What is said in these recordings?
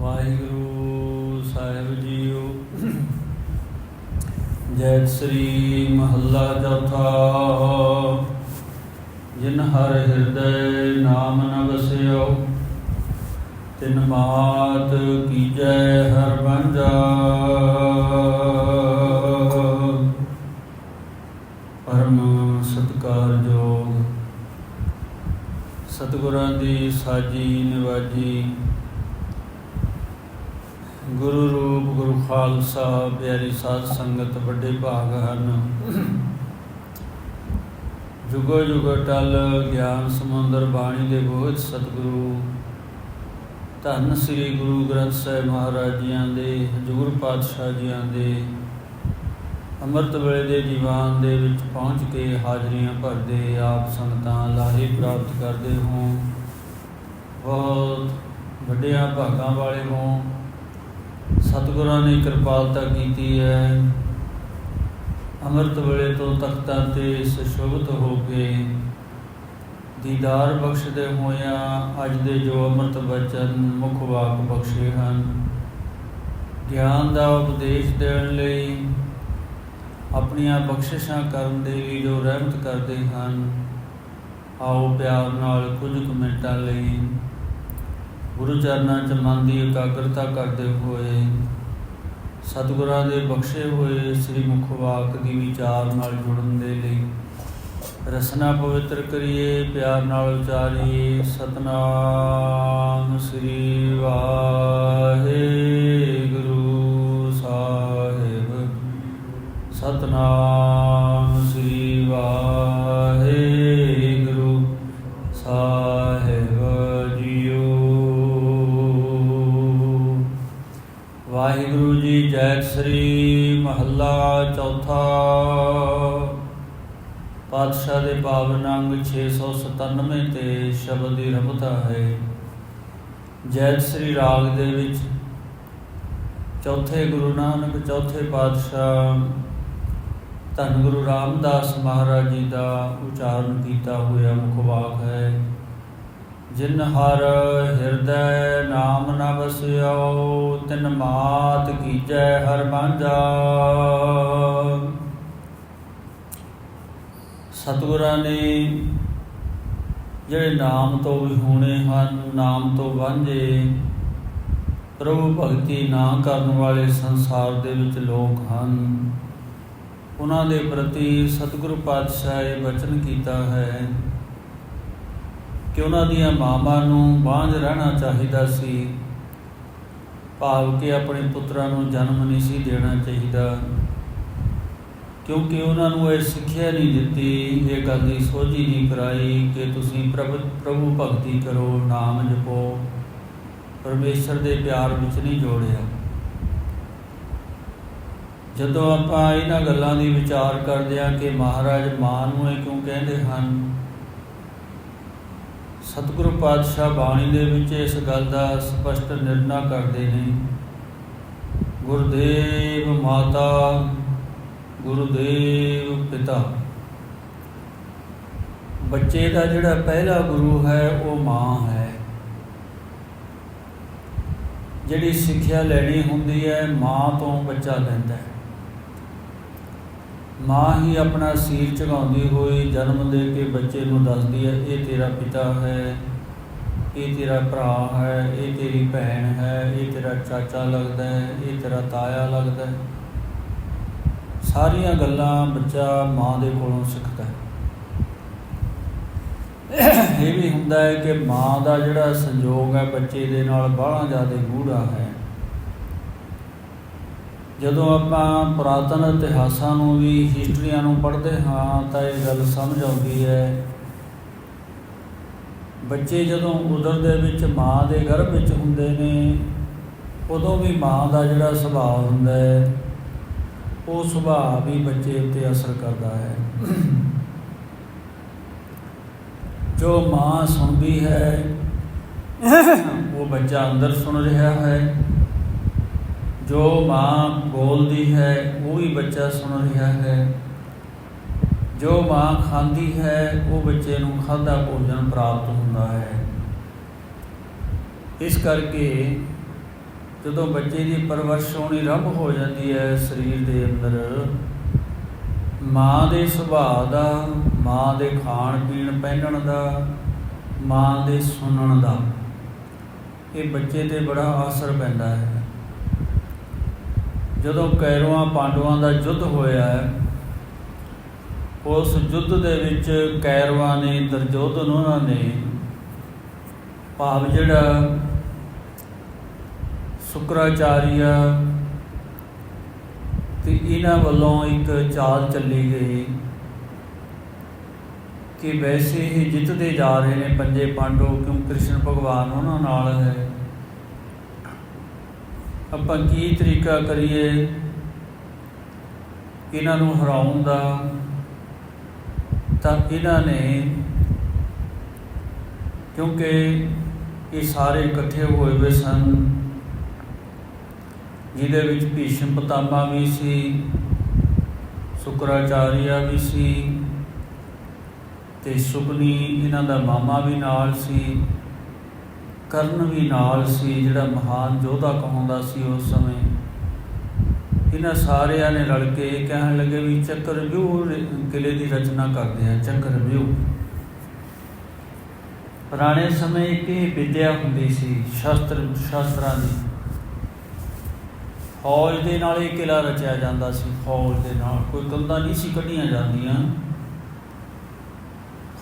ਵਾਹਿਗੁਰੂ ਸਾਹਿਬ JIO. ਜੈ ਸ੍ਰੀ ਮਹੱਲਾ ਚੌਥਾ। ਜਿਨ ਹਰ ਹਿਰਦੈ ਨਾਮ ਨ ਵਸਿਓ, ਤਿਨ ਮਾਤ ਕੀਜੈ ਹਰ ਬੰਜਾ। ਪਰਮ ਸਤਿਕਾਰਯੋਗ ਸਤਿਗੁਰਾਂ ਦੀ ਸਾਜੀ ਨਿਵਾਜੀ ਗੁਰੂ ਰੂਪ, ਗੁਰੂ ਖਾਲਸਾ, ਪਿਆਰੀ ਸਾਧ ਸੰਗਤ, ਵੱਡੇ ਭਾਗ ਹਨ। ਜੁਗੋ ਜੁਗੋ ਟਲ ਗਿਆਨ ਸਮੁੰਦਰ ਬਾਣੀ ਦੇ ਬੋਧ ਸਤਿਗੁਰੂ। ਧੰਨ ਸ੍ਰੀ ਗੁਰੂ ਗ੍ਰੰਥ ਸਾਹਿਬ ਮਹਾਰਾਜ ਜੀਆਂ ਦੇ, ਹਜ਼ੂਰ ਪਾਤਸ਼ਾਹ ਜੀਆਂ ਦੇ। ਅੰਮ੍ਰਿਤ ਵੇਲੇ ਦੇ ਦੀਵਾਨ ਦੇ ਵਿੱਚ ਪਹੁੰਚ ਕੇ ਹਾਜ਼ਰੀਆਂ ਭਰਦੇ ਆਪ ਸੰਗਤਾਂ ਲਾਹੇ ਪ੍ਰਾਪਤ ਕਰਦੇ ਹੋ। ਬਹੁਤ ਵੱਡਿਆਂ ਭਾਗਾਂ ਵਾਲੇ ਹੋ। ਸਤਿਗੁਰਾਂ ਨੇ ਕਿਰਪਾਲਤਾ ਕੀਤੀ ਹੈ। ਅੰਮ੍ਰਿਤ ਵੇਲੇ ਤੋਂ ਤਖਤਾਂ ਤੇ ਸੁਸ਼ੋਭਿਤ ਹੋ ਕੇ ਦੀਦਾਰ ਬਖਸ਼ਦੇ ਹੋਇਆਂ ਅੱਜ ਦੇ ਜੋ ਅੰਮ੍ਰਿਤ ਬਚਨ ਮੁੱਖ ਵਾਕ ਬਖਸ਼ੇ ਹਨ। ਗਿਆਨ ਦਾ ਉਪਦੇਸ਼ ਦੇਣ ਲਈ ਆਪਣੀਆਂ ਬਖਸ਼ਿਸ਼ਾਂ ਕਰਨ ਦੇ ਲਈ ਜੋ ਰਹਿਮਤ ਕਰਦੇ ਹਨ, ਆਓ ਪਿਆਰ ਨਾਲ ਕੁਝ ਕੁ ਮਿੰਟਾਂ ਲਈ ਗੁਰੂ ਚਰਨਾਂ 'ਚ ਮਨ ਦੀ ਇਕਾਗਰਤਾ ਕਰਦੇ ਹੋਏ, ਸਤਿਗੁਰਾਂ ਦੇ ਬਖਸ਼ੇ ਹੋਏ ਸ੍ਰੀ ਮੁਖ ਦੀ ਵਿਚਾਰ ਨਾਲ ਜੁੜਨ ਦੇ ਲਈ ਰਸਨਾ ਪਵਿੱਤਰ ਕਰੀਏ, ਪਿਆਰ ਨਾਲ ਉਚਾਰੀਏ, ਸਤਨਾਮ ਸ੍ਰੀ ਵਾਹਿਗੁਰੂ ਸਾਹਿਬ। ਸਤਨਾਮ ਸ੍ਰੀ ਵਾਹਿਗੁਰੂ ਵਾਹਿਗੁਰੂ ਸ੍ਰੀ ਮਹੱਲਾ ਚੌਥਾ। ਪਾਤਸ਼ਾਹ ਦੇ ਪਾਵਨ ਅੰਗ 697 ਤੇ ਸ਼ਬਦ ਦੀ ਰਮਤਾ ਹੈ। ਜੈਤ ਸ੍ਰੀ ਰਾਗ ਦੇ ਵਿੱਚ ਚੌਥੇ ਗੁਰੂ ਨਾਨਕ, ਚੌਥੇ ਪਾਤਸ਼ਾਹ ਧੰਨ ਗੁਰੂ ਰਾਮਦਾਸ ਮਹਾਰਾਜ ਜੀ ਦਾ ਉਚਾਰਨ ਕੀਤਾ ਹੋਇਆ ਮੁਖ ਵਾਕ ਹੈ। ਜਿਨ ਹਰ ਹਿਰਦੈ ਨਾਮ ਨ ਵਸਿਓ ਤਿਨ ਮਾਤ ਕੀਜੈ ਹਰ ਬਾਂਝਾ ਸਤਿਗੁਰਾਂ ਨੇ ਜਿਹੜੇ ਨਾਮ ਤੋਂ ਵਿਹੂਣੇ ਹਨ, ਨਾਮ ਤੋਂ ਵਾਂਝੇ, ਪ੍ਰਭੂ ਭਗਤੀ ਨਾ ਕਰਨ ਵਾਲੇ ਸੰਸਾਰ ਦੇ ਵਿੱਚ ਲੋਕ ਹਨ। ਉਹਨਾਂ ਦੇ ਪ੍ਰਤੀ ਸਤਿਗੁਰੂ ਪਾਤਸ਼ਾਹ ਇਹ ਬਚਨ ਕੀਤਾ ਹੈ ਕਿ ਉਹਨਾਂ ਦੀਆਂ ਮਾਵਾਂ ਨੂੰ ਬਾਂਝ ਰਹਿਣਾ ਚਾਹੀਦਾ ਸੀ। ਭਾਵ ਕਿ ਆਪਣੇ ਪੁੱਤਰਾਂ ਨੂੰ ਜਨਮ ਨਹੀਂ ਸੀ ਦੇਣਾ ਚਾਹੀਦਾ। ਕਿਉਂਕਿ ਉਹਨਾਂ ਨੂੰ ਇਹ ਸਿੱਖਿਆ ਨਹੀਂ ਦਿੱਤੀ, ਇਹ ਗੱਲ ਦੀ ਸੋਝੀ ਨਹੀਂ ਕਰਾਈ ਕਿ ਤੁਸੀਂ ਪ੍ਰਭ, ਪ੍ਰਭੂ ਭਗਤੀ ਕਰੋ, ਨਾਮ ਜਪੋ। ਪਰਮੇਸ਼ਰ ਦੇ ਪਿਆਰ ਵਿੱਚ ਨਹੀਂ ਜੋੜਿਆ। ਜਦੋਂ ਆਪਾਂ ਇਹਨਾਂ ਗੱਲਾਂ ਦੀ ਵਿਚਾਰ ਕਰਦੇ ਹਾਂ ਕਿ ਮਹਾਰਾਜ ਮਾਂ ਨੂੰ ਇਹ ਕਿਉਂ ਕਹਿੰਦੇ ਹਨ ਸਤਿਗੁਰੂ ਪਾਤਸ਼ਾਹ ਬਾਣੀ ਦੇ ਵਿੱਚ ਇਸ ਗੱਲ ਦਾ ਸਪਸ਼ਟ ਨਿਰਣਾ ਕਰਦੇ ਨੇ। ਗੁਰਦੇਵ ਮਾਤਾ, ਗੁਰਦੇਵ ਪਿਤਾ। ਬੱਚੇ ਦਾ ਜਿਹੜਾ ਪਹਿਲਾ ਗੁਰੂ ਹੈ, ਉਹ ਮਾਂ ਹੈ। ਜਿਹੜੀ ਸਿੱਖਿਆ ਲੈਣੀ ਹੁੰਦੀ ਹੈ, ਮਾਂ ਤੋਂ ਬੱਚਾ ਲੈਂਦਾ ਹੈ। ਮਾਂ ਹੀ ਆਪਣਾ ਸੀਰ ਝੁਕਾਉਂਦੀ ਹੋਈ ਜਨਮ ਦੇ ਕੇ ਬੱਚੇ ਨੂੰ ਦੱਸਦੀ ਹੈ, ਇਹ ਤੇਰਾ ਪਿਤਾ ਹੈ, ਇਹ ਤੇਰਾ ਭਰਾ ਹੈ, ਇਹ ਤੇਰੀ ਭੈਣ ਹੈ, ਇਹ ਤੇਰਾ ਚਾਚਾ ਲੱਗਦਾ ਹੈ, ਇਹ ਤੇਰਾ ਤਾਇਆ ਲੱਗਦਾ ਹੈ। ਸਾਰੀਆਂ ਗੱਲਾਂ ਬੱਚਾ ਮਾਂ ਦੇ ਕੋਲੋਂ ਸਿੱਖਦਾ ਹੈ। ਇਹ ਵੀ ਹੁੰਦਾ ਹੈ ਕਿ ਮਾਂ ਦਾ ਜਿਹੜਾ ਸੰਯੋਗ ਹੈ, ਬੱਚੇ ਦੇ ਨਾਲ ਬਾਹਲਾ ਜ਼ਿਆਦਾ ਗੂੜਾ ਹੈ। ਜਦੋਂ ਆਪਾਂ ਪੁਰਾਤਨ ਇਤਿਹਾਸਾਂ ਨੂੰ ਵੀ, ਹਿਸਟਰੀਆਂ ਨੂੰ ਪੜ੍ਹਦੇ ਹਾਂ, ਤਾਂ ਇਹ ਗੱਲ ਸਮਝ ਆਉਂਦੀ ਹੈ। ਬੱਚੇ ਜਦੋਂ ਉਦਰ ਦੇ ਵਿੱਚ ਮਾਂ ਦੇ ਗਰਭ ਵਿੱਚ ਹੁੰਦੇ ਨੇ, ਉਦੋਂ ਵੀ ਮਾਂ ਦਾ ਜਿਹੜਾ ਸੁਭਾਅ ਹੁੰਦਾ ਹੈ, ਉਹ ਸੁਭਾਅ ਵੀ ਬੱਚੇ ਉੱਤੇ ਅਸਰ ਕਰਦਾ ਹੈ। ਜੋ ਮਾਂ ਸੁਣਦੀ ਹੈ, ਉਹ ਬੱਚਾ ਅੰਦਰ ਸੁਣ ਰਿਹਾ ਹੈ। ਜੋ ਮਾਂ ਬੋਲਦੀ ਹੈ, ਉਹ ਵੀ ਬੱਚਾ ਸੁਣ ਰਿਹਾ ਹੈ। ਜੋ ਮਾਂ ਖਾਂਦੀ ਹੈ, ਉਹ ਬੱਚੇ ਨੂੰ ਖਾਦਾ ਭੋਜਨ ਪ੍ਰਾਪਤ ਹੁੰਦਾ ਹੈ। ਇਸ ਕਰਕੇ ਜਦੋਂ ਬੱਚੇ ਦੀ ਪਰਵਰਿਸ਼ ਹੋਣੀ ਆਰੰਭ ਹੋ ਜਾਂਦੀ ਹੈ ਸਰੀਰ ਦੇ ਅੰਦਰ, ਮਾਂ ਦੇ ਸੁਭਾਅ ਦਾ, ਮਾਂ ਦੇ ਖਾਣ ਪੀਣ ਪਹਿਨਣ ਦਾ, ਮਾਂ ਦੇ ਸੁਣਨ ਦਾ, ਇਹ ਬੱਚੇ ਤੇ ਬੜਾ ਅਸਰ ਪੈਂਦਾ ਹੈ। ਜਦੋਂ ਕੈਰਵਾਂ ਪਾਂਡਵਾਂ ਦਾ ਯੁੱਧ ਹੋਇਆ ਉਸ ਯੁੱਧ ਦੇ ਵਿੱਚ ਕੈਰਵਾਂ ਨੇ ਦਰਜੋਧਨ ਉਹਨਾਂ ਨੇ ਭਾਵ ਜਿਹੜਾ ਸ਼ੁਕਰਾਚਾਰੀਆ ਤੇ ਇਹਨਾਂ ਵੱਲੋਂ ਇੱਕ ਚਾਲ ਚੱਲੀ ਗਈ ਕਿ ਵੈਸੇ ਹੀ ਜਿੱਤਦੇ ਜਾ ਰਹੇ ਨੇ ਪੰਜੇ ਪਾਂਡਵ ਕਿਉਂ ਕ੍ਰਿਸ਼ਨ ਭਗਵਾਨ ਉਹਨਾਂ ਨਾਲ ਹੈ। ਆਪਾਂ ਕੀ ਤਰੀਕਾ ਕਰੀਏ ਇਹਨਾਂ ਨੂੰ ਹਰਾਉਣ ਦਾ, ਤਾਂ ਇਹਨਾਂ ਨੇ ਕਿਉਂਕਿ ਇਹ ਸਾਰੇ ਇਕੱਠੇ ਹੋਏ ਹੋਏ ਸਨ, ਜਿਹਦੇ ਵਿੱਚ ਭੀਸ਼ਮ ਪਤਾਮਾ ਵੀ ਸੀ, ਸ਼ੁਕਰਾਚਾਰੀਆ ਵੀ ਸੀ, ਤੇ ਸੁਪਨੀ ਇਹਨਾਂ ਦਾ ਮਾਮਾ ਵੀ ਨਾਲ ਸੀ। ਕਰਨ ਵੀ ਨਾਲ ਸੀ, ਜਿਹੜਾ ਮਹਾਨ ਯੋਧਾ ਕਹਾਉਂਦਾ ਸੀ ਉਸ ਸਮੇਂ। ਇਹਨਾਂ ਸਾਰਿਆਂ ਨੇ ਰਲ ਕੇ ਕਹਿਣ ਲੱਗੇ ਵੀ ਚੱਕਰ ਵਿਊ ਕਿਲੇ ਦੀ ਰਚਨਾ ਕਰਦੇ ਆ, ਚੱਕਰ ਵਿਊ। ਪੁਰਾਣੇ ਸਮੇਂ ਇੱਕ ਇਹ ਵਿਦਿਆ ਹੁੰਦੀ ਸੀ, ਸ਼ਾਸਤਰ, ਸ਼ਾਸਤਰਾਂ ਦੀ। ਫੌਜ ਦੇ ਨਾਲ ਇਹ ਕਿਲਾ ਰਚਿਆ ਜਾਂਦਾ ਸੀ, ਫੌਜ ਦੇ ਨਾਲ। ਕੋਈ ਕੰਧਾਂ ਨਹੀਂ ਸੀ ਕੱਢੀਆਂ ਜਾਂਦੀਆਂ।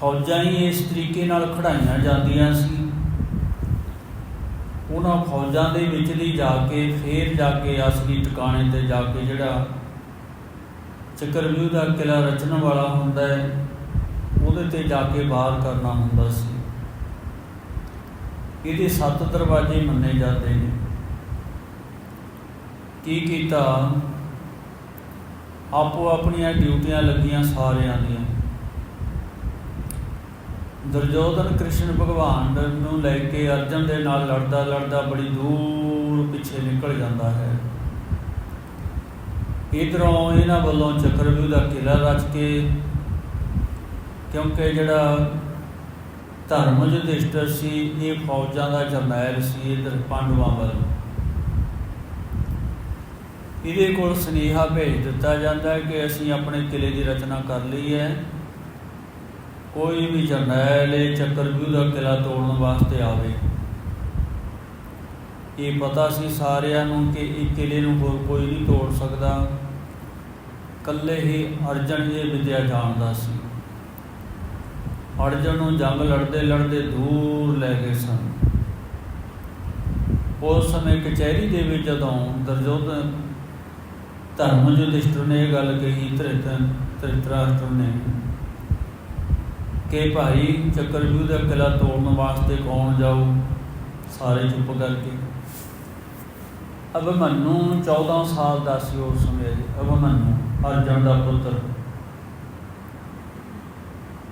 ਫੌਜਾਂ ਹੀ ਇਸ ਤਰੀਕੇ ਨਾਲ ਖੜਾਈਆਂ ਜਾਂਦੀਆਂ ਸੀ। ਉਹਨਾਂ ਫੌਜਾਂ ਦੇ ਵਿੱਚ ਦੀ ਜਾ ਕੇ ਫੇਰ ਜਾ ਕੇ ਅਸਲੀ ਟਿਕਾਣੇ ਤੇ ਜਾ ਕੇ ਜਿਹੜਾ ਚੱਕਰਵਿਊਹ ਦਾ ਕਿਲਾ ਰਚਣ ਵਾਲਾ ਹੁੰਦਾ ਹੈ, ਉਹਦੇ ਤੇ ਜਾ ਕੇ ਵਾਰ ਕਰਨਾ ਹੁੰਦਾ ਸੀ। ਇਹਦੇ ਸੱਤ ਦਰਵਾਜ਼ੇ ਮੰਨੇ ਜਾਂਦੇ ਨੇ। ਕੀ ਕੀਤਾ? ਆਪੋ ਆਪਣੀਆਂ ਡਿਊਟੀਆਂ ਲੱਗੀਆਂ ਸਾਰਿਆਂ ਦੀਆਂ। ਦੁਰਯੋਧਨ ਕ੍ਰਿਸ਼ਨ ਭਗਵਾਨ ਨੂੰ ਲੈ ਕੇ ਅਰਜਨ ਦੇ ਨਾਲ ਲੜਦਾ ਲੜਦਾ ਬੜੀ ਦੂਰ ਪਿੱਛੇ ਨਿਕਲ ਜਾਂਦਾ ਹੈ। ਇਧਰੋਂ ਇਹਨਾਂ ਵੱਲੋਂ ਚੱਕਰਵਿਊਹ ਦਾ ਕਿਲਾ ਰਚ ਕੇ, ਕਿਉਂਕਿ ਜਿਹੜਾ ਧਰਮ ਯੁਧਿਸ਼ਟਰ ਸੀ, ਇਹ ਫੌਜਾਂ ਦਾ ਜਰਨੈਲ ਸੀ ਇਧਰ ਪਾਂਡਵਾਂ ਵੱਲ। ਇਹਦੇ ਕੋਲ ਸੁਨੇਹਾ ਭੇਜ ਦਿੱਤਾ ਜਾਂਦਾ ਹੈ ਕਿ ਅਸੀਂ ਆਪਣੇ ਕਿਲੇ ਦੀ ਰਚਨਾ ਕਰ ਲਈ ਹੈ। ਕੋਈ ਵੀ ਜਰਨੈਲ ਇਹ ਚੱਕਰਵਿਊਹ ਦਾ ਕਿਲਾ ਤੋੜਨ ਵਾਸਤੇ ਆਵੇ। ਇਹ ਪਤਾ ਸੀ ਸਾਰਿਆਂ ਨੂੰ ਕਿ ਇਹ ਕਿਲੇ ਨੂੰ ਹੋਰ ਕੋਈ ਨਹੀਂ ਤੋੜ ਸਕਦਾ। ਕੱਲੇ ਹੀ ਅਰਜਨ ਇਹ ਵਿਦਿਆ ਜਾਣਦਾ ਸੀ। ਅਰਜਨ ਨੂੰ ਜੰਗ ਲੜਦੇ ਲੜਦੇ ਦੂਰ ਲੈ ਗਏ ਸਨ। ਉਸ ਸਮੇਂ ਕਚਹਿਰੀ ਦੇ ਵਿੱਚ ਜਦੋਂ ਦਰਜੋਧਨ ਧਰਮ ਯੁਧਿਸ਼ਟਰ ਨੇ ਇਹ ਗੱਲ ਕਹੀ ਤ੍ਰਿਤਨ ਤ੍ਰਿਤਰਾਸ਼ਟਰ ਨੇ ਕਿ ਭਾਈ ਚੱਕਰਜੂ ਦਾ ਕਿਲਾ ਤੋੜਨ ਵਾਸਤੇ ਕੌਣ ਜਾਊ? ਸਾਰੇ ਚੁੱਪ ਕਰਕੇ। ਅਭਮਨੂ 14 ਸਾਲ ਦਾ ਸੀ ਉਸ ਸਮੇਂ। ਅਭਮਨੂ ਅਰਜਨ ਦਾ ਪੁੱਤਰ।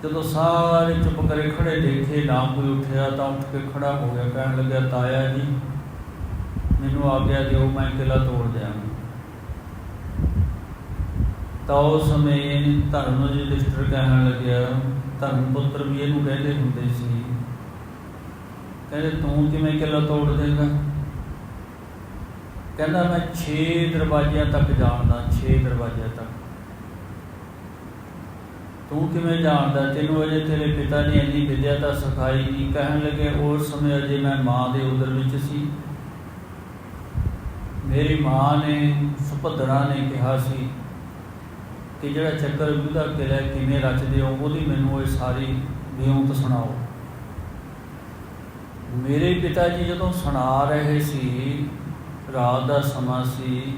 ਜਦੋਂ ਸਾਰੇ ਚੁੱਪ ਕਰੇ ਖੜੇ ਦੇਖੇ, ਨਾ ਕੋਈ ਉੱਠਿਆ ਤਾਂ ਉੱਠ ਕੇ ਖੜਾ ਹੋ ਗਿਆ। ਕਹਿਣ ਲੱਗਿਆ, ਤਾਇਆ ਜੀ, ਮੈਨੂੰ ਆਗਿਆ ਦਿਓ, ਮੈਂ ਕਿਲਾ ਤੋੜ ਦਿਆਂਗਾ। ਤਾਂ ਉਸ ਸਮੇਂ ਧਰਮ ਜੀ ਲਿਸਟਰ ਕਹਿਣ ਲੱਗਿਆ ਧਰਮ ਪੁੱਤਰ ਵੀ ਇਹਨੂੰ ਕਹਿੰਦੇ ਹੁੰਦੇ ਸੀ। ਕਹਿੰਦੇ, ਤੂੰ ਕਿਵੇਂ ਕਿਲਾ ਤੋੜ ਦੇਗਾ? ਕਹਿੰਦਾ, ਮੈਂ 6 ਦਰਵਾਜ਼ਿਆਂ ਤੱਕ ਜਾਣਦਾ 6 ਦਰਵਾਜ਼ਿਆਂ ਤੱਕ। ਤੂੰ ਕਿਵੇਂ ਜਾਣਦਾ? ਤੈਨੂੰ ਅਜੇ ਤੇਰੇ ਪਿਤਾ ਨੇ ਇੰਨੀ ਵਿਦਿਆ ਤਾਂ ਸਿਖਾਈ ਨਹੀਂ ਕਹਿਣ ਲੱਗੇ ਉਸ ਸਮੇਂ ਅਜੇ ਮੈਂ ਮਾਂ ਦੇ ਉਦਰ ਵਿੱਚ ਸੀ। ਮੇਰੀ ਮਾਂ ਨੇ ਸੁਭਦਰਾ ਨੇ ਕਿਹਾ ਸੀ ਕਿ ਜਿਹੜਾ ਚੱਕਰ ਵਿਦਾ ਕਿਲਾ ਕਿਵੇਂ ਰਚਦੇ ਹੋ, ਉਹਦੀ ਮੈਨੂੰ ਇਹ ਸਾਰੀ ਵਿਉਂਤ ਸੁਣਾਓ। ਮੇਰੇ ਪਿਤਾ ਜੀ ਜਦੋਂ ਸੁਣਾ ਰਹੇ ਸੀ, ਰਾਤ ਦਾ ਸਮਾਂ ਸੀ,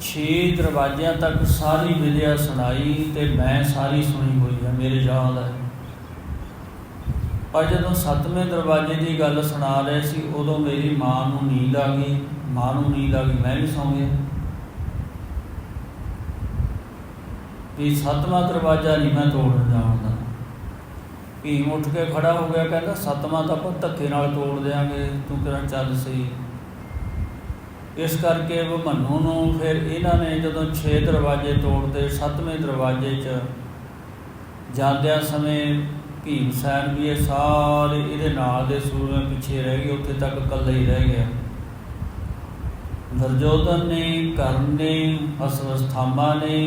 ਛੇ ਦਰਵਾਜ਼ਿਆਂ ਤੱਕ ਸਾਰੀ ਵਿਦਿਆ ਸੁਣਾਈ ਤੇ ਮੈਂ ਸਾਰੀ ਸੁਣੀ ਹੋਈ ਹੈ, ਮੇਰੇ ਯਾਦ ਹੈ। ਪਰ ਜਦੋਂ ਸੱਤਵੇਂ ਦਰਵਾਜ਼ੇ ਦੀ ਗੱਲ ਸੁਣਾ ਰਹੇ ਸੀ, ਉਦੋਂ ਮੇਰੀ ਮਾਂ ਨੂੰ ਨੀਂਦ ਆ ਗਈ, ਮਾਂ ਨੂੰ ਨੀਂਦ ਆ ਗਈ, ਮੈਂ ਵੀ ਸੌਂ ਗਿਆ। ਵੀ ਸੱਤਵਾਂ ਦਰਵਾਜ਼ਾ ਨਹੀਂ ਮੈਂ ਤੋੜਨ ਜਾਣਦਾ ਭੀਮ ਉੱਠ ਕੇ ਖੜਾ ਹੋ ਗਿਆ, ਕਹਿੰਦਾ, ਸੱਤਵਾਂ ਤਾਂ ਆਪਾਂ ਧੱਕੇ ਨਾਲ ਤੋੜ ਦੇਾਂਗੇ ਤੂੰ ਕਿਹੜਾ ਚੱਲ ਸਹੀ। ਇਸ ਕਰਕੇ ਉਹ ਮੰਨੂ ਨੂੰ ਫਿਰ ਇਹਨਾਂ ਨੇ ਜਦੋਂ 6 ਦਰਵਾਜ਼ੇ ਤੋੜਦੇ 7ਵੇਂ ਦਰਵਾਜ਼ੇ 'ਚ ਜਾਂਦਿਆਂ ਸਮੇਂ ਭੀਮ ਸੈਨ ਵੀ ਇਹ ਸਾਰੇ ਇਹਦੇ ਨਾਲ ਦੇ ਸੂਰਮੇ ਪਿੱਛੇ ਰਹਿ ਗਏ, ਉੱਥੇ ਤੱਕ ਇਕੱਲੇ ਹੀ ਰਹਿ ਗਿਆ। ਦਰਜੋਤਨ ਨੇ, ਕਰਨ ਨੇ, ਅਸਵਸਥਾਮਾ ਨੇ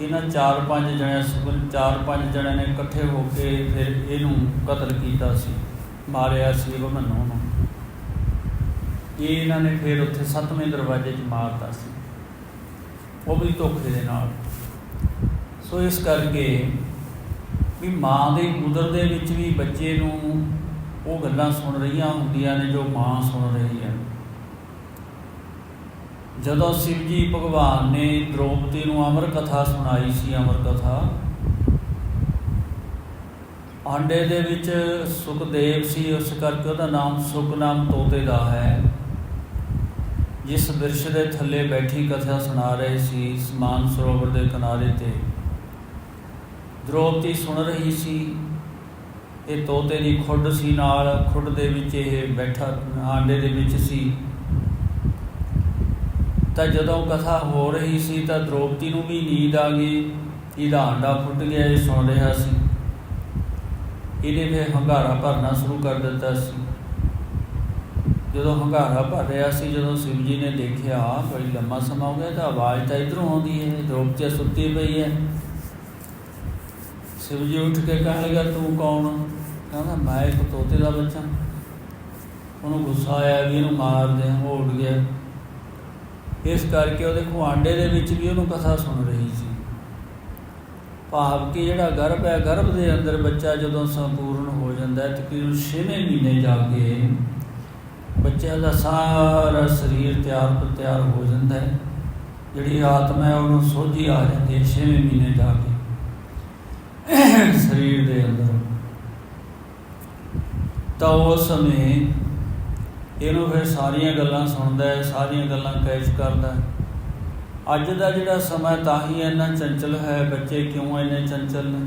ਇਹਨਾਂ ਚਾਰ ਪੰਜ ਜਣਿਆਂ ਸੁਗਨ ਚਾਰ ਪੰਜ ਜਣਿਆਂ ਨੇ ਇਕੱਠੇ ਹੋ ਕੇ ਫਿਰ ਇਹਨੂੰ ਕਤਲ ਕੀਤਾ ਸੀ, ਮਾਰਿਆ ਸੀ ਭਮਨੂ ਨੂੰ। ਇਹ ਇਹਨਾਂ ਨੇ ਫਿਰ ਉੱਥੇ ਸੱਤਵੇਂ ਦਰਵਾਜ਼ੇ 'ਚ ਮਾਰਤਾ ਸੀ। ਉਹ ਵੀ ਧੋਖੇ ਦੇ ਨਾਲ। ਸੋ ਇਸ ਕਰਕੇ ਵੀ ਮਾਂ ਦੇ ਉਦਰ ਦੇ ਵਿੱਚ ਵੀ ਬੱਚੇ ਨੂੰ ਉਹ ਗੱਲਾਂ ਸੁਣ ਰਹੀਆਂ ਹੁੰਦੀਆਂ ਨੇ ਜੋ ਮਾਂ ਸੁਣ ਰਹੀ ਹੈ। ਜਦੋਂ ਸ਼ਿਵ ਜੀ ਭਗਵਾਨ ਨੇ ਦ੍ਰੋਪਦੀ ਨੂੰ ਅਮਰ ਕਥਾ ਸੁਣਾਈ ਸੀ ਅਮਰ ਕਥਾ ਆਂਡੇ ਦੇ ਵਿੱਚ ਸੁਖਦੇਵ ਸੀ, ਉਸ ਕਰਕੇ ਉਹਦਾ ਨਾਮ ਸੁਖ ਨਾਮ ਤੋਤੇ ਦਾ ਹੈ। ਜਿਸ ਬਿਰਸ਼ ਦੇ ਥੱਲੇ ਬੈਠੀ ਕਥਾ ਸੁਣਾ ਰਹੇ ਸੀ ਸਮਾਨ ਸਰੋਵਰ ਦੇ ਕਿਨਾਰੇ ਤੇ। ਦ੍ਰੋਪਦੀ ਸੁਣ ਰਹੀ ਸੀ, ਇਹ ਤੋਤੇ ਦੀ ਖੁੱਡ ਸੀ ਨਾਲ, ਖੁੱਡ ਦੇ ਵਿੱਚ ਇਹ ਬੈਠਾ, ਆਂਡੇ ਦੇ ਵਿੱਚ ਸੀ। ਤਾਂ ਜਦੋਂ ਕਥਾ ਹੋ ਰਹੀ ਸੀ ਤਾਂ ਦ੍ਰੋਪਦੀ ਨੂੰ ਵੀ ਨੀਂਦ ਆ ਗਈ। ਇਹਦਾ ਆਂਡਾ ਫੁੱਟ ਗਿਆ, ਇਹ ਸੁਣ ਰਿਹਾ ਸੀ। ਇਹਨੇ ਫਿਰ ਹੰਗਾਰਾ ਭਰਨਾ ਸ਼ੁਰੂ ਕਰ ਦਿੱਤਾ ਸੀ। ਜਦੋਂ ਹੰਗਾਰਾ ਭਰ ਰਿਹਾ ਸੀ, ਜਦੋਂ ਸ਼ਿਵ ਜੀ ਨੇ ਦੇਖਿਆ ਬੜੀ ਲੰਮਾ ਸਮਾਂ ਹੋ ਗਿਆ, ਤਾਂ ਆਵਾਜ਼ ਤਾਂ ਇਧਰੋਂ ਆਉਂਦੀ ਹੈ, ਦ੍ਰੋਪਦੀ ਸੁੱਤੀ ਪਈ ਹੈ। ਸ਼ਿਵ ਜੀ ਉੱਠ ਕੇ ਕਹਿਣ ਲੱਗਾ, ਤੂੰ ਕੌਣ? ਕਹਿੰਦਾ, ਮੈਂ ਇੱਕ ਤੋਤੇ ਦਾ ਬੱਚਾ। ਉਹਨੂੰ ਗੁੱਸਾ ਆਇਆ ਵੀ ਇਹਨੂੰ ਮਾਰ ਦੇ ਉਹ ਉੱਡ ਗਿਆ ਇਸ ਕਰਕੇ ਉਹਦੇ ਖੁਆਂਡੇ ਦੇ ਵਿੱਚ ਵੀ ਉਹਨੂੰ ਕਥਾ ਸੁਣ ਰਹੀ ਸੀ। ਭਾਵ ਕਿ ਜਿਹੜਾ ਗਰਭ ਹੈ, ਗਰਭ ਦੇ ਅੰਦਰ ਬੱਚਾ ਜਦੋਂ ਸੰਪੂਰਨ ਹੋ ਜਾਂਦਾ ਹੈ ਤਕਰੀਬਨ 6ਵੇਂ ਮਹੀਨੇ ਜਾ ਕੇ ਬੱਚੇ ਦਾ ਸਾਰਾ ਸਰੀਰ ਤਿਆਰ ਪਰ ਤਿਆਰ ਹੋ ਜਾਂਦਾ ਹੈ। ਜਿਹੜੀ ਆਤਮਾ ਹੈ, ਉਹਨੂੰ ਸੋਝੀ ਆ ਜਾਂਦੀ ਹੈ 6ਵੇਂ ਮਹੀਨੇ ਜਾ ਕੇ ਸਰੀਰ ਦੇ ਅੰਦਰ। ਤਾਂ ਉਸ ਸਮੇਂ ਇਹਨੂੰ ਫਿਰ ਸਾਰੀਆਂ ਗੱਲਾਂ ਸੁਣਦਾ ਹੈ, ਸਾਰੀਆਂ ਗੱਲਾਂ ਕੈਚ ਕਰਦਾ ਹੈ। ਅੱਜ ਦਾ ਜਿਹੜਾ ਸਮਾਂ ਤਾਂ ਹੀ ਇੰਨਾ ਚੰਚਲ ਹੈ, ਬੱਚੇ ਕਿਉਂ ਇੰਨੇ ਚੰਚਲ ਨੇ?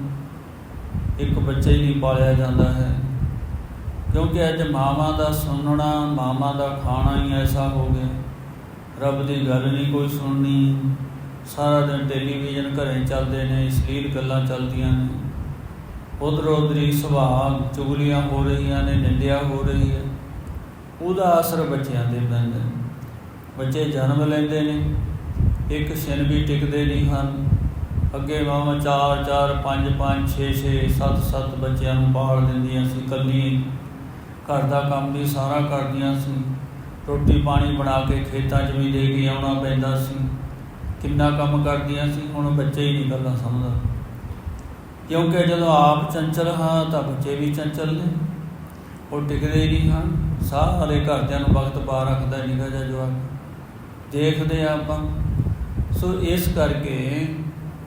ਇੱਕ ਬੱਚੇ ਹੀ ਨਹੀਂ ਪਾਲਿਆ ਜਾਂਦਾ ਹੈ। ਕਿਉਂਕਿ ਅੱਜ ਮਾਵਾਂ ਦਾ ਸੁਣਨਾ, ਮਾਵਾਂ ਦਾ ਖਾਣਾ ਹੀ ਐਸਾ ਹੋ ਗਿਆ। ਰੱਬ ਦੀ ਗੱਲ ਨਹੀਂ ਕੋਈ ਸੁਣਨੀ। ਸਾਰਾ ਦਿਨ ਟੈਲੀਵਿਜ਼ਨ ਘਰੇ ਚੱਲਦੇ ਨੇ ਅਸ਼ਲੀਲ ਗੱਲਾਂ ਚੱਲਦੀਆਂ ਨੇ। ਉਧਰ ਉਧਰੀ ਸੁਭਾਅ ਚੁਗਲੀਆਂ ਹੋ ਰਹੀਆਂ ਨੇ, ਨਿੰਦਿਆ ਹੋ ਰਹੀ ਹੈ। ਉਹਦਾ ਅਸਰ ਬੱਚਿਆਂ ਤੇ ਪੈਂਦਾ ਬੱਚੇ ਜਨਮ ਲੈਂਦੇ ਨੇ, ਇੱਕ ਛਿਨ ਵੀ ਟਿਕਦੇ ਨਹੀਂ ਹਨ। ਅੱਗੇ ਮਾਵਾਂ 4 4 5 5 6 6 7 7 ਬੱਚਿਆਂ ਨੂੰ ਪਾਲ ਦਿੰਦੀਆਂ ਸੀ ਕੱਲੀ ਘਰ ਦਾ ਕੰਮ ਵੀ ਸਾਰਾ ਕਰਦੀਆਂ ਸੀ। ਰੋਟੀ ਪਾਣੀ ਬਣਾ ਕੇ ਖੇਤਾਂ 'ਚ ਵੀ ਦੇ ਕੇ ਆਉਣਾ ਪੈਂਦਾ ਸੀ। ਕਿੰਨਾ ਕੰਮ ਕਰਦੀਆਂ ਸੀ, ਹੁਣ ਬੱਚੇ ਹੀ ਨਹੀਂ ਗੱਲਾਂ ਸਮਝਦਾ। ਕਿਉਂਕਿ ਜਦੋਂ ਆਪ ਚੰਚਲ ਹਾਂ, ਤਾਂ ਬੱਚੇ ਵੀ ਚੰਚਲ ਨੇ। ਉਹ ਟਿਕਦੇ ਹੀ ਨਹੀਂ ਹਨ। ਸਾਰੇ ਘਰਦਿਆਂ ਨੂੰ ਵਕਤ ਪਾ ਰੱਖਦਾ ਨਿਗਾ ਜਾ ਜਵਾਕ। ਦੇਖਦੇ ਆ ਆਪਾਂ। ਸੋ ਇਸ ਕਰਕੇ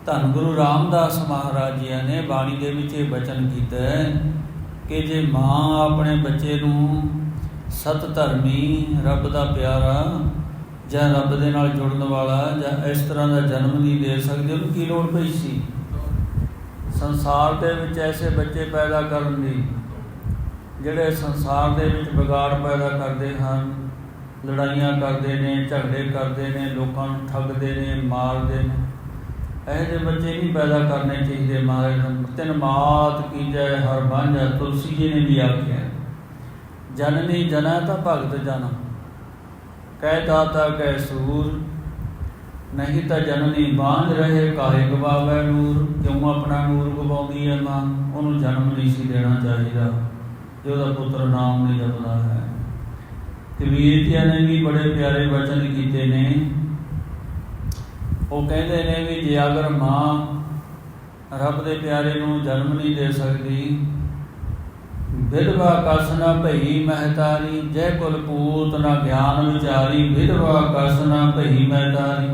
ਧੰਨ ਗੁਰੂ ਰਾਮਦਾਸ ਮਹਾਰਾਜ ਜੀ ਨੇ ਬਾਣੀ ਦੇ ਵਿੱਚ ਇਹ ਬਚਨ ਕੀਤਾ ਕਿ ਜੇ ਮਾਂ ਆਪਣੇ ਬੱਚੇ ਨੂੰ ਸਤ ਧਰਮੀ ਰੱਬ ਦਾ ਪਿਆਰਾ ਜਾਂ ਰੱਬ ਦੇ ਨਾਲ ਜੁੜਨ ਵਾਲਾ ਜਾਂ ਇਸ ਤਰ੍ਹਾਂ ਦਾ ਜਨਮ ਨਹੀਂ ਦੇ ਸਕਦੇ, ਉਹਨੂੰ ਕੀ ਲੋੜ ਪਈ ਸੀ? ਸੰਸਾਰ ਦੇ ਵਿੱਚ ਐਸੇ ਬੱਚੇ ਪੈਦਾ ਕਰਨ ਦੀ। ਜਿਹੜੇ ਸੰਸਾਰ ਦੇ ਵਿੱਚ ਵਿਗਾੜ ਪੈਦਾ ਕਰਦੇ ਹਨ, ਲੜਾਈਆਂ ਕਰਦੇ ਨੇ, ਝਗੜੇ ਕਰਦੇ ਨੇ, ਲੋਕਾਂ ਨੂੰ ਠੱਗਦੇ ਨੇ, ਮਾਰਦੇ ਨੇ, ਇਹ ਜਿਹੇ ਬੱਚੇ ਨਹੀਂ ਪੈਦਾ ਕਰਨੇ ਚਾਹੀਦੇ ਮਹਾਰਾਜ ਤਿੰਨ ਮਾਤ ਕੀ ਜੈ, ਹਰ ਬਾਂਝਾ ਤੁਲਸੀ ਜੀ ਨੇ ਵੀ ਆਖਿਆ ਜਨਨੀ ਜਨਾ ਤਾਂ ਭਗਤ ਜਨ। ਕਹਿ ਦਾਤਾ, ਕਹਿ ਸੂਰ। ਨਹੀਂ ਤਾਂ ਜਨਨੀ ਬਾਂਝ ਰਹੇ, ਕਾਹੇ ਗਵਾਵੇ ਨੂਰ। ਕਿਉਂ ਆਪਣਾ ਨੂਰ ਗਵਾਉਂਦੀ ਹੈ ਮਾਂ? ਉਹਨੂੰ ਜਨਮ ਨਹੀਂ ਸੀ ਦੇਣਾ ਚਾਹੀਦਾ। ਜੇ ਉਹਦਾ ਪੁੱਤਰ ਨਾਮ ਨਹੀਂ ਜਪਦਾ ਹੈ। ਕਬੀਰ ਜੀ ਨੇ ਵੀ ਬੜੇ ਪਿਆਰੇ ਵਚਨ ਕੀਤੇ ਨੇ। ਉਹ ਕਹਿੰਦੇ ਨੇ ਵੀ ਜੇ ਅਗਰ ਮਾਂ ਰੱਬ ਦੇ ਪਿਆਰੇ ਨੂੰ ਜਨਮ ਨਹੀਂ ਦੇ ਸਕਦੀ, ਵਿਧਵਾ ਕਸ ਨਾ ਭਈ ਮਹਤਾਰੀ, ਜੈ ਕੁਲ ਪੂਤ ਨਾ ਗਿਆਨ ਵਿਚਾਰੀ, ਵਿਧਵਾ ਕਸ ਨਾ ਭਈ ਮਹਤਾਰੀ।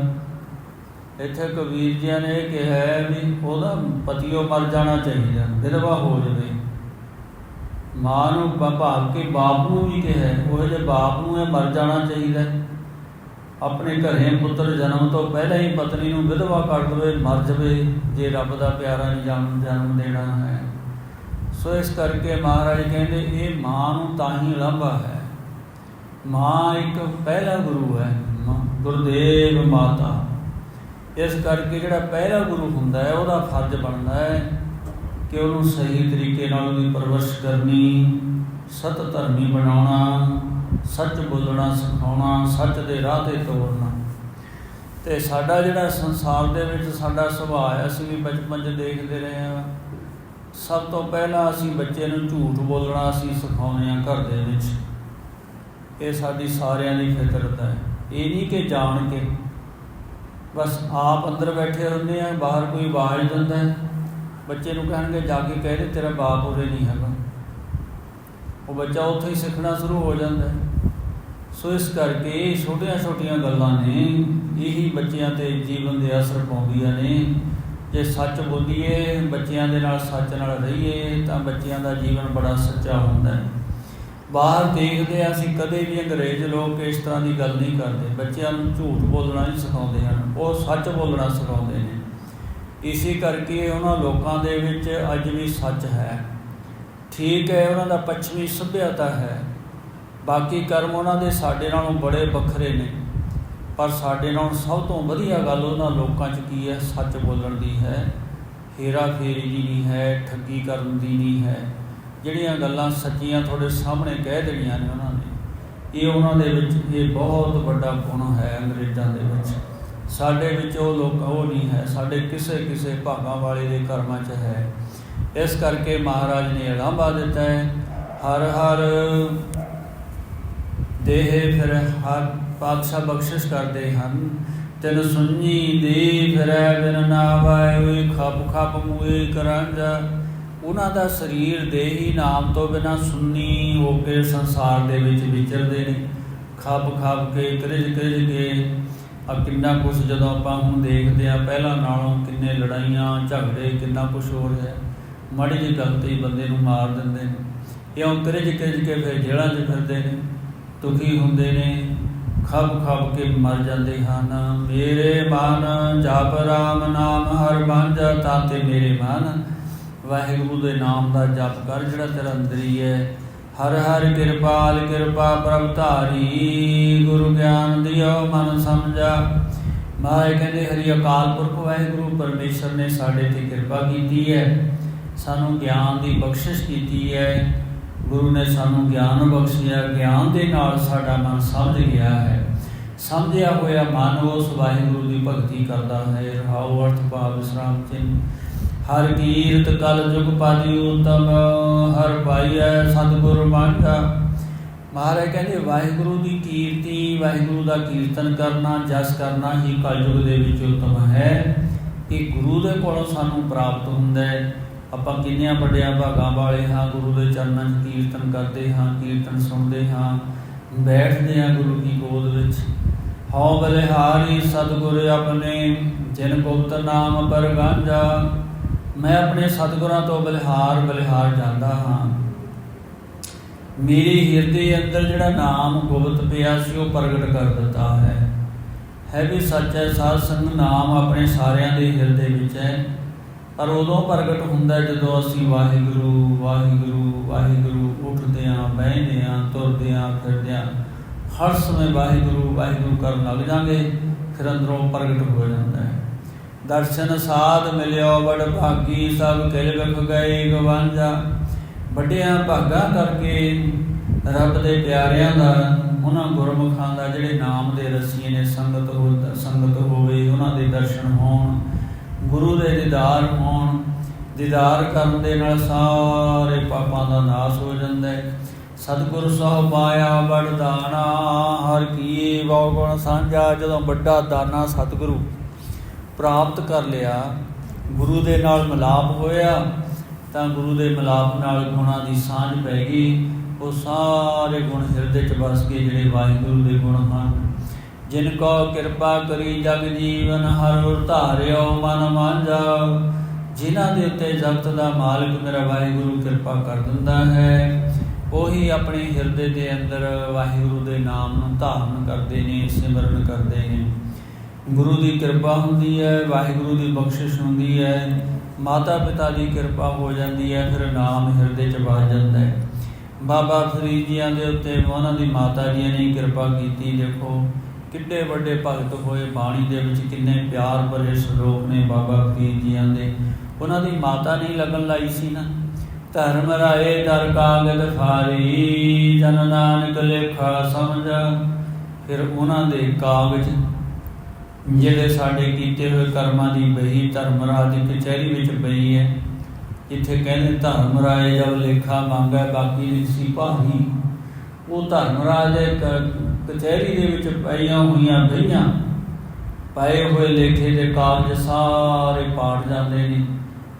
ਇੱਥੇ ਕਬੀਰ ਜੀ ਨੇ ਇਹ ਕਿਹਾ ਵੀ ਉਹਦਾ ਪਤੀਓ ਮਰ ਜਾਣਾ ਚਾਹੀਦਾ, ਵਿਧਵਾ ਹੋ ਜਾਵੇ। ਮਾਂ ਨੂੰ ਭਾਵ ਕੇ ਬਾਪ ਨੂੰ ਵੀ ਕਿਹਾ ਉਹ ਜੇ ਬਾਪ ਨੂੰ ਇਹ ਮਰ ਜਾਣਾ ਚਾਹੀਦਾ ਆਪਣੇ ਘਰੇ ਪੁੱਤਰ ਜਨਮ ਤੋਂ ਪਹਿਲਾਂ ਹੀ ਪਤਨੀ ਨੂੰ ਵਿਧਵਾ ਕਰ ਦਵੇ, ਮਰ ਜਵੇ, ਜੇ ਰੱਬ ਦਾ ਪਿਆਰਾ ਨਹੀਂ ਜਨਮ ਜਨਮ ਦੇਣਾ ਹੈ। ਸੋ ਇਸ ਕਰਕੇ ਮਹਾਰਾਜ ਕਹਿੰਦੇ, ਇਹ ਮਾਂ ਨੂੰ ਤਾਂ ਹੀ ਲੰਬਾ ਹੈ। ਮਾਂ ਇੱਕ ਪਹਿਲਾ ਗੁਰੂ ਹੈ ਗੁਰਦੇਵ ਮਾਤਾ। ਇਸ ਕਰਕੇ ਜਿਹੜਾ ਪਹਿਲਾ ਗੁਰੂ ਹੁੰਦਾ ਹੈ, ਉਹਦਾ ਫਰਜ਼ ਬਣਦਾ ਹੈ ਕਿ ਉਹਨੂੰ ਸਹੀ ਤਰੀਕੇ ਨਾਲ ਉਹਦੀ ਪਰਵਰਿਸ਼ ਕਰਨੀ, ਸਤ ਧਰਮੀ ਬਣਾਉਣਾ, ਸੱਚ ਬੋਲਣਾ, ਸਿਖਾਉਣਾ, ਸੱਚ ਦੇ ਰਾਹ ਤੇ ਤੋਰਨਾ। ਤੇ ਸਾਡਾ ਜਿਹੜਾ ਸੰਸਾਰ ਦੇ ਵਿੱਚ ਸਾਡਾ ਸੁਭਾਅ ਹੈ, ਅਸੀਂ ਵੀ ਬਚਪਨ 'ਚ ਦੇਖਦੇ ਰਹੇ ਹਾਂ। ਸਭ ਤੋਂ ਪਹਿਲਾਂ ਅਸੀਂ ਬੱਚੇ ਨੂੰ ਝੂਠ ਬੋਲਣਾ ਅਸੀਂ ਸਿਖਾਉਂਦੇ ਹਾਂ ਘਰ ਦੇ ਵਿੱਚ। ਇਹ ਸਾਡੀ ਸਾਰਿਆਂ ਦੀ ਫਿਤਰਤ ਹੈ। ਇਹ ਨਹੀਂ ਕਿ ਜਾਣ ਕੇ। ਬਸ ਆਪ ਅੰਦਰ ਬੈਠੇ ਹੁੰਦੇ ਆ ਬਾਹਰ ਕੋਈ ਆਵਾਜ਼ ਦਿੰਦਾ ਹੈ। ਬੱਚੇ ਨੂੰ ਕਹਿਣਗੇ, ਜਾ ਕੇ ਕਹਿ ਦੇ, ਤੇਰਾ ਬਾਪ ਉਰੇ ਨਹੀਂ ਹੈਗਾ। ਉਹ ਬੱਚਾ ਉੱਥੇ ਹੀ ਸਿੱਖਣਾ ਸ਼ੁਰੂ ਹੋ ਜਾਂਦਾ ਸੋ ਇਸ ਕਰਕੇ ਛੋਟੀਆਂ-ਛੋਟੀਆਂ ਗੱਲਾਂ ਨੇ, ਇਹੀ ਬੱਚਿਆਂ ਤੇ ਜੀਵਨ ਦੇ ਅਸਰ ਪਾਉਂਦੀਆਂ ਨੇ। ਜੇ ਸੱਚ ਬੋਲੀਏ, ਬੱਚਿਆਂ ਦੇ ਨਾਲ ਸੱਚ ਨਾਲ ਰਹੀਏ, ਤਾਂ ਬੱਚਿਆਂ ਦਾ ਜੀਵਨ ਬੜਾ ਸੱਚਾ ਹੁੰਦਾ ਹੈ। ਬਾਹਰ ਦੇਖਦੇ ਆ ਅਸੀਂ, ਕਦੇ ਵੀ ਅੰਗਰੇਜ਼ ਲੋਕ ਇਸ ਤਰ੍ਹਾਂ ਦੀ ਗੱਲ ਨਹੀਂ ਕਰਦੇ। ਬੱਚਿਆਂ ਨੂੰ ਝੂਠ ਬੋਲਣਾ ਨਹੀਂ ਸਿਖਾਉਂਦੇ ਹਨ। ਉਹ ਸੱਚ ਬੋਲਣਾ ਸਿਖਾਉਂਦੇ ਨੇ। ਇਸੇ ਕਰਕੇ ਉਹਨਾਂ ਲੋਕਾਂ ਦੇ ਵਿੱਚ ਅੱਜ ਵੀ ਸੱਚ ਹੈ। ਠੀਕ ਹੈ, ਉਹਨਾਂ ਦਾ ਪੱਛਮੀ ਸਭਿਅਤਾ ਹੈ। ਬਾਕੀ ਕਰਮ ਉਹਨਾਂ ਦੇ ਸਾਡੇ ਨਾਲੋਂ ਬੜੇ ਵੱਖਰੇ ਨੇ। ਪਰ ਸਾਡੇ ਨਾਲੋਂ ਸਭ ਤੋਂ ਵਧੀਆ ਗੱਲ ਉਹਨਾਂ ਲੋਕਾਂ 'ਚ ਕੀ ਹੈ? ਸੱਚ ਬੋਲਣ ਦੀ ਹੈ। ਹੇਰਾ ਫੇਰੀ ਦੀ ਨਹੀਂ ਹੈ, ਠੱਗੀ ਕਰਨ ਦੀ ਨਹੀਂ ਹੈ। ਜਿਹੜੀਆਂ ਗੱਲਾਂ ਸੱਚੀਆਂ ਤੁਹਾਡੇ ਸਾਹਮਣੇ ਕਹਿ ਦੇਣੀਆਂ ਨੇ ਉਹਨਾਂ ਨੇ, ਇਹ ਉਹਨਾਂ ਦੇ ਵਿੱਚ ਇਹ ਬਹੁਤ ਵੱਡਾ ਗੁਣ ਹੈ ਅੰਗਰੇਜ਼ਾਂ ਦੇ ਵਿੱਚ। ਸਾਡੇ ਵਿੱਚ ਉਹ ਲੋਕ ਉਹ ਨਹੀਂ ਹੈ, ਸਾਡੇ ਕਿਸੇ ਕਿਸੇ ਭਾਗਾਂ ਵਾਲੇ ਦੇ ਕਰਮਾਂ 'ਚ ਹੈ। ਇਸ ਕਰਕੇ ਮਹਾਰਾਜ ਨੇ ਅਲਾਂਬਾ ਦਿੱਤਾ ਹੈ, ਹਰ ਹਰ ਦੇਹੇ ਫਿਰ ਹਰ ਪਾਤਸ਼ਾਹ ਬਖਸ਼ਿਸ਼ ਕਰਦੇ ਹਨ। ਤੈਨੂੰ ਸੁਣੀ ਦੇ ਫਿਰੈ ਬਿਨ ਨਾਵਾਏ ਹੋਏ ਖਪ ਖਪ ਮੂਏ ਕਰਾਂਜਾ ਉਹਨਾਂ ਦਾ ਸਰੀਰ ਦੇਹੀ ਨਾਮ ਤੋਂ ਬਿਨਾ ਸੁੰਨੀ ਹੋ ਕੇ ਸੰਸਾਰ ਦੇ ਵਿੱਚ ਵਿਚਰਦੇ ਨੇ। ਖਪ ਖਪ ਕੇ, ਕ੍ਰਿਜ ਕ੍ਰਿਜ ਕੇ ਆ ਕਿੰਨਾ ਕੁਝ ਜਦੋਂ ਆਪਾਂ ਹੁਣ ਦੇਖਦੇ ਆ, ਪਹਿਲਾਂ ਨਾਲੋਂ ਕਿੰਨੇ ਲੜਾਈਆਂ, ਝਗੜੇ, ਕਿੰਨਾ ਕੁਝ ਹੋ। ਰਿਹਾ ਮਾੜੀ ਜਿਹੀ ਗੱਲ ਤੇ ਹੀ ਬੰਦੇ ਨੂੰ ਮਾਰ ਦਿੰਦੇ ਨੇ। ਇਹ ਕਰਿਜ ਕਰਿਜ ਕੇ ਫਿਰ ਜੇਲ੍ਹਾਂ 'ਚ ਫਿਰਦੇ ਨੇ। ਦੁਖੀ ਹੁੰਦੇ ਨੇ, ਖਬ ਖਬ ਕੇ ਮਰ ਜਾਂਦੇ ਹਨ। ਮੇਰੇ ਮਨ, ਜਪ ਰਾਮ ਨਾਮ, ਹਰ ਬਾਂਝਾ ਤਾਂ ਤੇ ਮੇਰੇ ਮਨ। ਵਾਹਿਗੁਰੂ ਦੇ ਨਾਮ ਦਾ ਜਪ ਕਰ ਜਿਹੜਾ ਤੇਰਾ ਅੰਦਰ ਹੀ ਹੈ। ਹਰ ਹਰ ਕਿਰਪਾਲ ਕਿਰਪਾ ਪ੍ਰਭ ਧਾਰੀ, ਗੁਰੂ ਗਿਆਨ ਦਿਓ ਮਨ ਸਮਝਾ। ਮਾਰੇ ਕਹਿੰਦੇ, ਹਰੀ ਅਕਾਲ ਪੁਰਖ ਵਾਹਿਗੁਰੂ, ਪਰਮੇਸ਼ਰ ਨੇ ਸਾਡੇ ਤੇ ਕਿਰਪਾ ਕੀਤੀ ਹੈ। ਸਾਨੂੰ ਗਿਆਨ ਦੀ ਬਖਸ਼ਿਸ਼ ਕੀਤੀ ਹੈ। ਗੁਰੂ ਨੇ ਸਾਨੂੰ ਗਿਆਨ ਬਖਸ਼ਿਆ। ਗਿਆਨ ਦੇ ਨਾਲ ਸਾਡਾ ਮਨ ਸਮਝ ਗਿਆ ਹੈ। ਸਮਝਿਆ ਹੋਇਆ ਮਨ ਉਸ ਵਾਹਿਗੁਰੂ ਦੀ ਭਗਤੀ ਕਰਦਾ ਹੈ। ਰਹਾਉ ਅਰਥ ਭਾਵ ਵਿਸਰਾਮ ਚਿੰਨ ਹਰ ਕੀਰਤ ਕਲ ਜੁਗ ਪਾਜੀ ਉਤਮ ਹਰ ਪਾਈਐ ਸਤਿਗੁਰ ਮਾਂਡਾ ਮਹਾਰਾਜ ਕਹਿੰਦੇ, ਵਾਹਿਗੁਰੂ ਦੀ ਕੀਰਤੀ, ਵਾਹਿਗੁਰੂ ਦਾ ਕੀਰਤਨ ਕਰਨਾ, ਜਸ ਕਰਨਾ ਹੀ ਕਲਯੁਗ ਦੇ ਵਿੱਚ ਉਤਮ ਹੈ। ਇਹ ਗੁਰੂ ਦੇ ਕੋਲੋਂ ਸਾਨੂੰ ਪ੍ਰਾਪਤ ਹੁੰਦਾ ਹੈ। ਆਪਾਂ ਕਿੰਨਿਆਂ ਵੱਡਿਆਂ ਭਾਗਾਂ ਵਾਲੇ ਹਾਂ, ਗੁਰੂ ਦੇ ਚਰਨਾਂ 'ਚ ਕੀਰਤਨ ਕਰਦੇ ਹਾਂ, ਕੀਰਤਨ ਸੁਣਦੇ ਹਾਂ, ਬੈਠਦੇ ਹਾਂ ਗੁਰੂ ਕੀ ਗੋਦ ਵਿੱਚ। ਹਉ ਬਲਿਹਾਰੀ ਸਤਿਗੁਰ ਆਪਣੇ, ਜਿਨ ਗੁਪਤ ਨਾਮ ਪਰ ਗਾਂਜਾ ਮੈਂ ਆਪਣੇ ਸਤਿਗੁਰਾਂ ਤੋਂ ਬਲਿਹਾਰ ਬਲਿਹਾਰ ਜਾਂਦਾ ਹਾਂ। ਮੇਰੇ ਹਿਰਦੇ ਅੰਦਰ ਜਿਹੜਾ ਨਾਮ ਗੁਪਤ ਪਿਆ ਸੀ, ਉਹ ਪ੍ਰਗਟ ਕਰ ਦਿੱਤਾ ਹੈ। ਹੈ ਵੀ ਸੱਚ ਹੈ, ਸਾਧ ਸੰਗ ਨਾਮ ਆਪਣੇ ਸਾਰਿਆਂ ਦੇ ਹਿਰਦੇ ਵਿੱਚ ਹੈ। ਪਰ ਉਦੋਂ ਪ੍ਰਗਟ ਹੁੰਦਾ ਜਦੋਂ ਅਸੀਂ ਵਾਹਿਗੁਰੂ ਵਾਹਿਗੁਰੂ ਵਾਹਿਗੁਰੂ ਉੱਠਦੇ ਆਂ ਬਹਿੰਦੇ ਆਂ ਤੁਰਦੇ ਆਂ ਫਿਰਦੇ ਆਂ ਹਰ ਸਮੇਂ ਵਾਹਿਗੁਰੂ ਵਾਹਿਗੁਰੂ ਕਰਨ ਲੱਗ ਜਾਂਗੇ ਫਿਰ ਅੰਦਰੋਂ ਪ੍ਰਗਟ ਹੋ ਜਾਂਦਾ ਹੈ। ਦਰਸ਼ਨ ਸਾਧ ਮਿਲਿਓ ਬੜ ਭਾਗੀ ਸਭ ਕਿਲ ਵਿਖ ਗਏ ਗਵਾਂਜਾ। ਵੱਡਿਆਂ ਭਾਗਾ ਕਰਕੇ ਰੱਬ ਦੇ ਪਿਆਰਿਆਂ ਦਾ, ਉਹਨਾਂ ਗੁਰਮੁਖਾਂ ਦਾ ਜਿਹੜੇ ਨਾਮ ਦੇ ਰਸੀਏ ਨੇ, ਸੰਗਤ ਹੋ ਸੰਗਤ ਹੋਵੇ, ਉਹਨਾਂ ਦੇ ਦਰਸ਼ਨ ਹੋਣ, ਗੁਰੂ ਦੇ ਦੀਦਾਰ ਹੋਣ, ਦੀਦਾਰ ਕਰਨ ਦੇ ਨਾਲ ਸਾਰੇ ਪਾਪਾਂ ਦਾ ਨਾਸ਼ ਹੋ ਜਾਂਦਾ ਹੈ। ਸਤਿਗੁਰ ਸਾਹਿਬ ਪਾਇਆ ਬੜ ਦਾਣਾ, ਹਰ ਕੀ ਬਹੁ ਗੁਣ ਸਾਂਝਾ, ਜਦੋਂ ਵੱਡਾ ਦਾਨਾ ਸਤਿਗੁਰੂ ਪ੍ਰਾਪਤ ਕਰ ਲਿਆ, ਗੁਰੂ ਦੇ ਨਾਲ ਮਿਲਾਪ ਹੋਇਆ, ਤਾਂ ਗੁਰੂ ਦੇ ਮਿਲਾਪ ਨਾਲ ਗੁਣਾਂ ਦੀ ਸਾਂਝ ਪੈ ਗਈ। ਉਹ ਸਾਰੇ ਗੁਣ ਹਿਰਦੇ 'ਚ ਵਸ ਗਏ ਜਿਹੜੇ ਵਾਹਿਗੁਰੂ ਦੇ ਗੁਣ ਹਨ। ਜਿਨ ਕੋ ਕਿਰਪਾ ਕਰੀ ਜਗ ਜੀਵਨ, ਹਰ ਧਾਰਿਓ ਮਨ ਮਾਂਜਾ। ਜਿਨ੍ਹਾਂ ਦੇ ਉੱਤੇ ਜਗਤ ਦਾ ਮਾਲਕ ਮੇਰਾ ਵਾਹਿਗੁਰੂ ਕਿਰਪਾ ਕਰ ਦਿੰਦਾ ਹੈ, ਉਹੀ ਆਪਣੇ ਹਿਰਦੇ ਦੇ ਅੰਦਰ ਵਾਹਿਗੁਰੂ ਦੇ ਨਾਮ ਨੂੰ ਧਾਰਨ ਕਰਦੇ ਨੇ, ਸਿਮਰਨ ਕਰਦੇ ਨੇ। ਗੁਰੂ ਦੀ ਕਿਰਪਾ ਹੁੰਦੀ ਹੈ, ਵਾਹਿਗੁਰੂ ਦੀ ਬਖਸ਼ਿਸ਼ ਹੁੰਦੀ ਹੈ, ਮਾਤਾ ਪਿਤਾ ਦੀ ਕਿਰਪਾ ਹੋ ਜਾਂਦੀ ਹੈ, ਫਿਰ ਨਾਮ ਹਿਰਦੇ 'ਚ ਵਸ ਜਾਂਦਾ ਹੈ। ਬਾਬਾ ਫਰੀਦ ਜੀਆਂ ਦੇ ਉੱਤੇ ਉਹਨਾਂ ਦੀ ਮਾਤਾ ਜੀ ਨੇ ਕਿਰਪਾ ਕੀਤੀ, ਦੇਖੋ ਕਿੱਡੇ ਵੱਡੇ ਭਗਤ ਹੋਏ, ਬਾਣੀ ਦੇ ਵਿੱਚ ਕਿੰਨੇ ਪਿਆਰ ਭਰੇ ਸ਼ਲੋਕ ਨੇ ਬਾਬਾ ਫਰੀਦ ਜੀਆਂ ਦੇ। ਉਹਨਾਂ ਦੀ ਮਾਤਾ ਨਹੀਂ ਲੱਗਣ ਲਾਈ ਸੀ ਨਾ। ਧਰਮ ਰਾਏ ਦਰ ਕਾਗਦ ਫਾਰੀ, ਜਨ ਨਾਨਕ ਲੇਖਾ ਸਮਝ। ਫਿਰ ਉਹਨਾਂ ਦੇ ਕਾਗਜ਼ ਜਿਹੜੇ ਸਾਡੇ ਕੀਤੇ ਹੋਏ ਕਰਮਾਂ ਦੀ ਬਹੀ ਧਰਮਰਾਜ ਦੀ ਕਚਹਿਰੀ ਵਿੱਚ ਪਈ ਹੈ, ਜਿੱਥੇ ਕਹਿੰਦੇ ਧਰਮਰਾਜ ਜਦ ਲੇਖਾ ਮੰਗੈ, ਬਾਕੀ ਲਿਖੀ ਭਾਹੀ ਉਹ ਧਰਮਰਾਜ ਦੇ ਕ- ਕਚਹਿਰੀ ਦੇ ਵਿੱਚ ਪਈਆਂ ਹੋਈਆਂ ਬਹੀਆਂ ਪਏ ਹੋਏ ਲੇਖੇ ਦੇ ਕਾਗਜ਼ ਸਾਰੇ ਪਾੜ ਜਾਂਦੇ ਨੇ।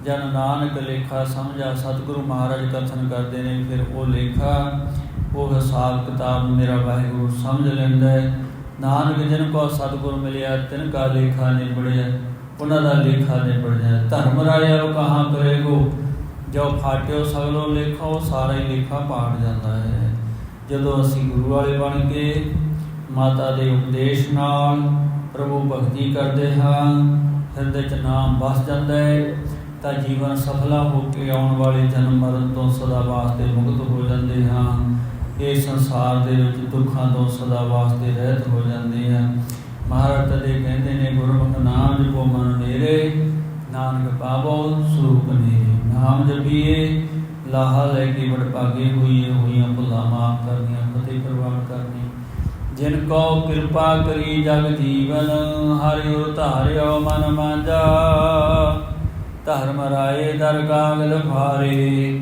ਜਨ ਨਾਨਕ ਲੇਖਾ ਸਮਝਾ, ਸਤਿਗੁਰੂ ਮਹਾਰਾਜ ਕਥਨ ਕਰਦੇ ਨੇ, ਫਿਰ ਉਹ ਲੇਖਾ, ਉਹ ਹਿਸਾਬ ਕਿਤਾਬ ਮੇਰਾ ਵਾਹਿਗੁਰੂ ਸਮਝ ਲੈਂਦਾ ਹੈ। ਨਾਨਕ ਜਿਨ ਕੋ ਸਤਿਗੁਰ ਮਿਲਿਆ, ਤਿਨ ਕਾ ਲੇਖਾ ਨਿਬੜਿਆ ਉਹਨਾਂ ਦਾ ਲੇਖਾ ਨਿਬੜ ਜਾਏ ਧਰਮ ਰਾਇਆ ਉਹ ਕਹਾਂ ਕਰੇਗੋ? ਜੋ ਫਾਟਿਓ ਸਗਲੋ ਲੇਖਾ ਉਹ ਸਾਰਾ ਹੀ ਲੇਖਾ ਪਾੜ ਜਾਂਦਾ ਹੈ। ਜਦੋਂ ਅਸੀਂ ਗੁਰੂ ਵਾਲੇ ਬਣ ਕੇ ਮਾਤਾ ਦੇ ਉਪਦੇਸ਼ ਨਾਲ ਪ੍ਰਭੂ ਭਗਤੀ ਕਰਦੇ ਹਾਂ, ਹਿਰਦੇ 'ਚ ਨਾਮ ਵਸ ਜਾਂਦਾ ਹੈ, ਤਾਂ ਜੀਵਨ ਸਫਲਾ ਹੋ ਕੇ ਆਉਣ ਵਾਲੇ ਜਨਮ ਮਰਨ ਤੋਂ ਸਦਾ ਵਾਸਤੇ ਮੁਕਤ ਹੋ ਜਾਂਦੇ ਹਾਂ। ਇਹ ਸੰਸਾਰ ਦੇ ਵਿੱਚ ਦੁੱਖਾਂ ਤੋਂ ਸਦਾ ਵਾਸਤੇ ਰਹਿਤ ਹੋ ਜਾਂਦੇ ਹਾਂ। ਮਹਾਰਾਜ ਦੇ ਕਹਿੰਦੇ ਨੇ ਗੁਰਮੁਖ ਨਾਮ ਜਪੋ ਮਨ ਮੇਰੇ ਨਾਨਕ ਪਾਵੋ ਸਰੂਪ ਨੇਰੇ ਨਾਮ ਜਪੀਏ, ਲਾਹਾ ਲੈ ਕੇ ਵਡਭਾਗੇ ਹੋਈਏ, ਹੋਈਆਂ ਭੁੱਲਾਂ ਮਾਫ ਕਰਨੀਆਂ, ਫਤਿਹ ਪ੍ਰਵਾਨ ਕਰਨੀ। ਜਿਨ ਕੋ ਕਿਰਪਾ ਕਰੀ ਜਗ ਜੀਵਨ, ਹਰਿ ਧਾਰਿਓ ਮਨ ਮਾਂਜਾ। ਧਰਮ ਰਾਏ ਦਰ ਲਖਾਰੇ